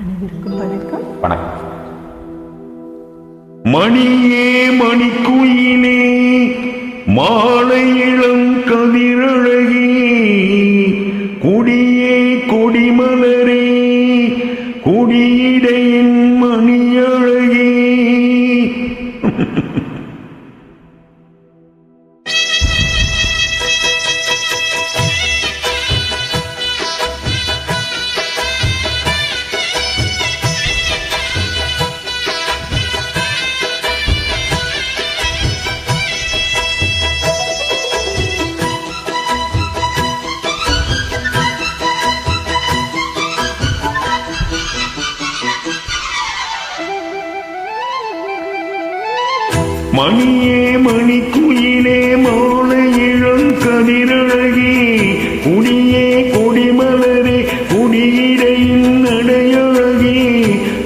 அனைவருக்கும் வணக்கம். வணக்கம். மணியே மணிக்குயிலே மாலை இளம் கதிரழகி குடியே மணியே மணி குயிலே மாலை இளம் கதிரழகி குடியே கொடிமலரே குடியிடையில் நடையழகி.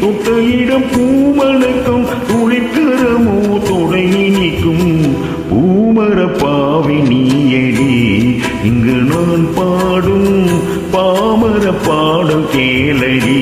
தொட்ட இடம் பூமணக்கம் துளிக்கரமோ தொடங்கி நிற்கும் பூமர பாவி நீயடி. இங்கு நான் பாடும் பாமர பாடும் கேளடி.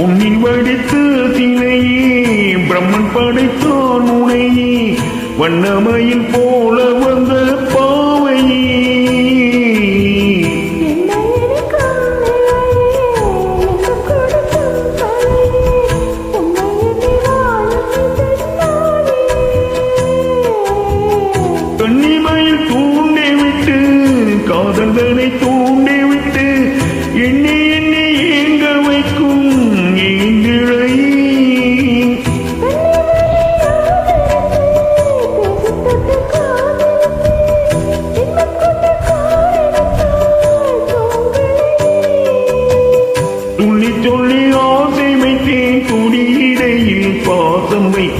உன்னில் வடித்து தினையே பிரம்மன் படைத்தான் உனையே வண்ணமயில் போல வந்த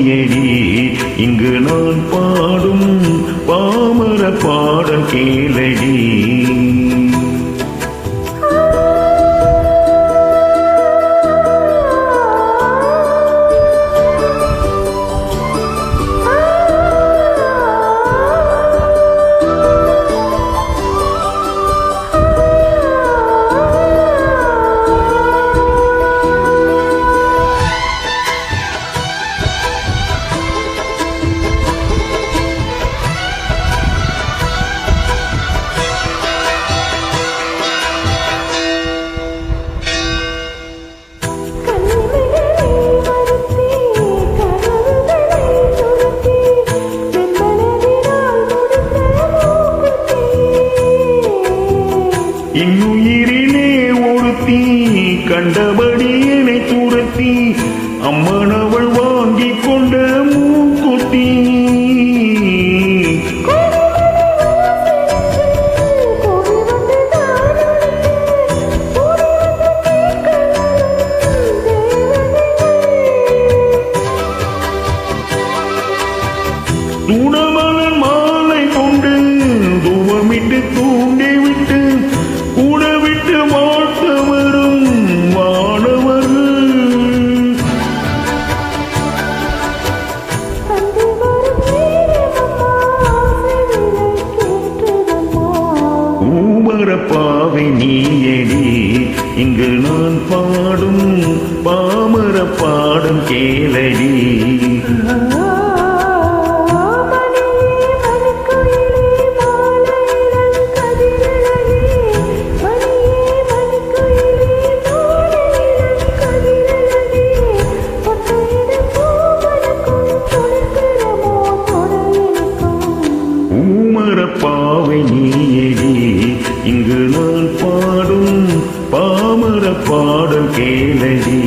பாவை இங்கு நான் பாடும் பாமர பாடல் கேளடி. கண்டபடி என்னை துரத்தி அம்மன் அவள் வாங்கி கொண்ட மூக்குத்தி. துணமலன் பாவை நீயடி. இங்கு நான் பாடும் பாமர பாடும் கேளடி. அமர பாடல் கேளடி.